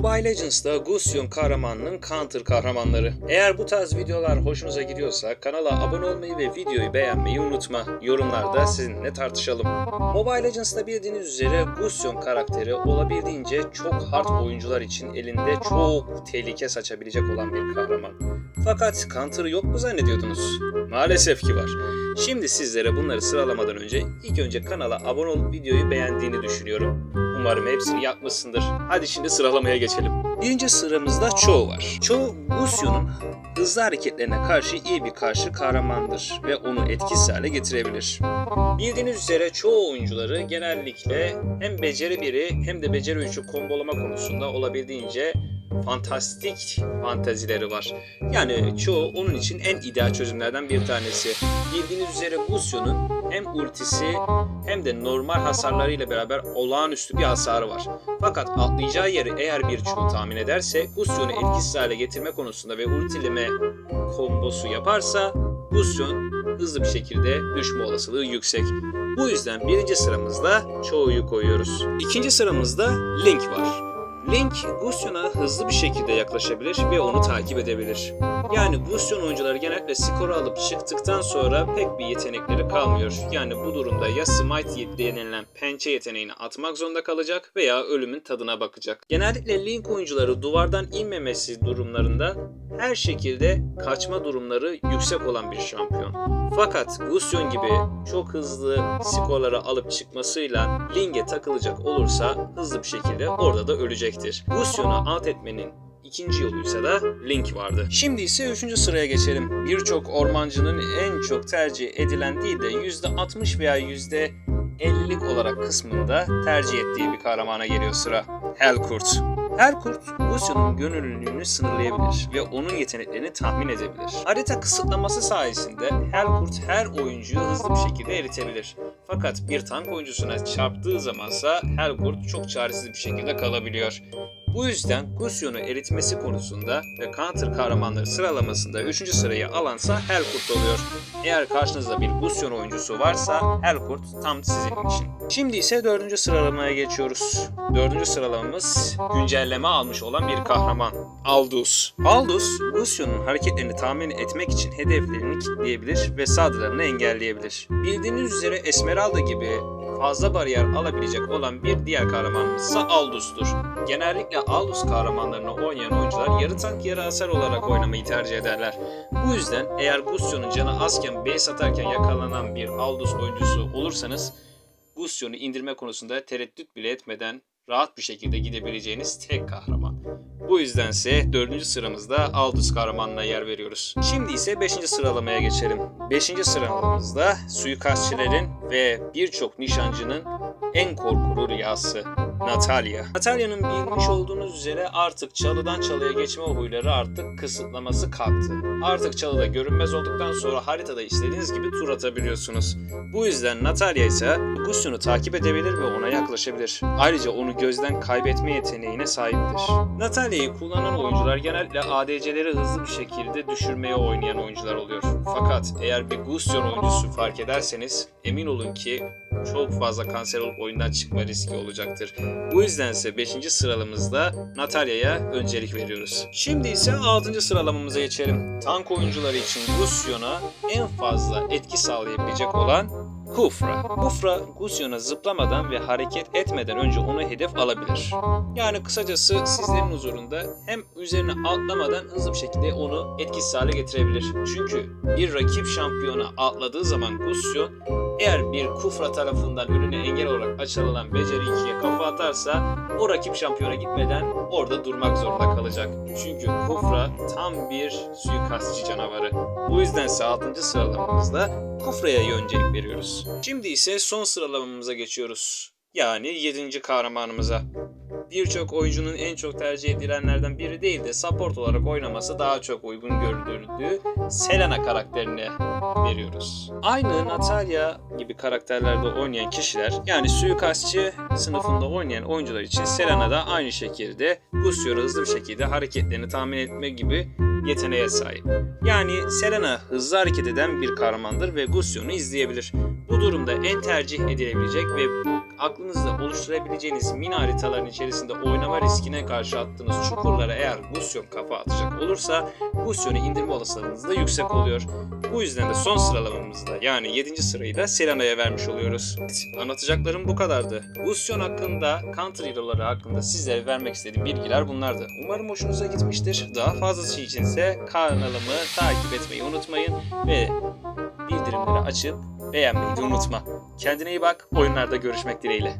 Mobile Legends'da Gusion kahramanının counter kahramanları. Eğer bu tarz videolar hoşunuza gidiyorsa kanala abone olmayı ve videoyu beğenmeyi unutma. Yorumlarda sizinle tartışalım. Mobile Legends'da bildiğiniz üzere Gusion karakteri olabildiğince çok hard oyuncular için elinde çok tehlike saçabilecek olan bir kahraman. Fakat counter'ı yok mu zannediyordunuz? Maalesef ki var. Şimdi sizlere bunları sıralamadan önce ilk önce kanala abone olup videoyu beğendiğini düşünüyorum. Umarım hepsini yapmışsındır. Hadi şimdi sıralamaya geçelim. Birinci sıramızda Cho var. Cho, Gusio'nun hızlı hareketlerine karşı iyi bir karşı kahramandır ve onu etkisiz hale getirebilir. Bildiğiniz üzere çoğu oyuncuları genellikle hem beceri biri hem de beceri üçü kombolama konusunda olabildiğince fantastik fantazileri var. Yani çoğu onun için en ideal çözümlerden bir tanesi. Bildiğiniz üzere Gusio'nun hem ultisi hem de normal hasarlarıyla beraber olağanüstü bir hasarı var. Fakat atlayacağı yeri eğer bir çoğu tahmin ederse Gusion'u etkisiz hale getirme konusunda ve ultileme kombosu yaparsa Gusion hızlı bir şekilde düşme olasılığı yüksek. Bu yüzden birinci sıramızda çoğuyu koyuyoruz. İkinci sıramızda Link var. Link, Gusion'a hızlı bir şekilde yaklaşabilir ve onu takip edebilir. Yani Gusion oyuncuları genellikle skoru alıp çıktıktan sonra pek bir yetenekleri kalmıyor. Yani bu durumda ya Smite denilen pençe yeteneğini atmak zorunda kalacak veya ölümün tadına bakacak. Genellikle Link oyuncuları duvardan inmemesi durumlarında her şekilde kaçma durumları yüksek olan bir şampiyon. Fakat Gusion gibi çok hızlı skorları alıp çıkmasıyla Link'e takılacak olursa hızlı bir şekilde orada da ölecektir. Gusion'u alt etmenin İkinci yoluysa da Link vardı. Şimdi ise üçüncü sıraya geçelim. Birçok ormancının en çok tercih edilen değil de %60 veya %50'lik olarak kısmında tercih ettiği bir kahramana geliyor sıra. Helkurt. Helkurt, Gusion'un gönüllülüğünü sınırlayabilir ve onun yeteneklerini tahmin edebilir. Harita kısıtlaması sayesinde Helkurt her oyuncuyu hızlı bir şekilde eritebilir. Fakat bir tank oyuncusuna çarptığı zamansa Helkurt çok çaresiz bir şekilde kalabiliyor. Bu yüzden Gusion'u eritmesi konusunda ve counter kahramanları sıralamasında 3. sırayı alansa Helkurt oluyor. Eğer karşınızda bir Gusion oyuncusu varsa Helkurt tam sizin için. Şimdi ise 4. sıralamaya geçiyoruz. 4. sıralamamız güncelleme almış olan bir kahraman. Aldous. Aldous, Gusion'un hareketlerini tahmin etmek için hedeflerini kilitleyebilir ve saldırılarını engelleyebilir. Bildiğiniz üzere Esmeralda gibi fazla bariyer alabilecek olan bir diğer kahramanımız ise Aldus'tur. Genellikle Aldus kahramanlarını oynayan oyuncular yarı tank yarı hasar olarak oynamayı tercih ederler. Bu yüzden eğer Gusion'un canı azken base atarken yakalanan bir Aldus oyuncusu olursanız Gusion'u indirme konusunda tereddüt bile etmeden rahat bir şekilde gidebileceğiniz tek kahraman. Bu yüzdense 4. sıramızda Aldous kahramanına yer veriyoruz. Şimdi ise 5. sıralamaya geçelim. 5. sıramızda suikastçilerin ve birçok nişancının en korkulu rüyası Natalya. Natalya'nın bilmiş olduğunuz üzere artık çalıdan çalıya geçme huyları artık kısıtlaması kalktı. Artık çalıda görünmez olduktan sonra haritada istediğiniz gibi tur atabiliyorsunuz. Bu yüzden Natalya ise Gusion'u takip edebilir ve ona yaklaşabilir. Ayrıca onu gözden kaybetme yeteneğine sahiptir. Natalya'yı kullanan oyuncular genellikle ADC'leri hızlı bir şekilde düşürmeye oynayan oyuncular oluyor. Fakat eğer bir Gusion oyuncusu fark ederseniz emin olun ki çok fazla kanser olup oyundan çıkma riski olacaktır. Bu yüzdense 5. sıralamızda Natalya'ya öncelik veriyoruz. Şimdi ise 6. sıralamamıza geçelim. Tank oyuncuları için Gusion'a en fazla etki sağlayabilecek olan Kufra. Kufra, Gusion'a zıplamadan ve hareket etmeden önce onu hedef alabilir. Yani kısacası sizlerin huzurunda hem üzerine atlamadan hızlı bir şekilde onu etkisiz hale getirebilir. Çünkü bir rakip şampiyona atladığı zaman Gusion eğer bir Kufra tarafından önüne engel olarak açılan beceri 2'ye kafa atarsa o rakip şampiyona gitmeden orada durmak zorunda kalacak. Çünkü Kufra tam bir suikastçı canavarı. Bu yüzdense 6. sıralamamızda Kufra'ya öncelik veriyoruz. Şimdi ise son sıralamamıza geçiyoruz. Yani 7. kahramanımıza. Birçok oyuncunun en çok tercih edilenlerden biri değil de support olarak oynaması daha çok uygun görüldüğü Selena karakterini veriyoruz. Aynı Natalya gibi karakterlerde oynayan kişiler yani suikastçı sınıfında oynayan oyuncular için Selena da aynı şekilde Gusio'yu hızlı bir şekilde hareketlerini tahmin etme gibi yeteneğe sahip. Yani Selena hızlı hareket eden bir kahramandır ve Gusion'u izleyebilir. Bu durumda en tercih edilebilecek ve aklınızda oluşturabileceğiniz mini haritaların içerisinde oynama riskine karşı attığınız çukurlara eğer Gusyon kafa atacak olursa Gusyon'u indirme olasılığınız da yüksek oluyor. Bu yüzden de son sıralamamızda yani 7. sırayı da Selena'ya vermiş oluyoruz. Anlatacaklarım bu kadardı. Gusyon hakkında, Counter Hero'ları hakkında sizlere vermek istediğim bilgiler bunlardı. Umarım hoşunuza gitmiştir. Daha fazlası içinse kanalımı takip etmeyi unutmayın ve bildirimleri açıp beğenmeyi de unutma. Kendine iyi bak, oyunlarda görüşmek dileğiyle.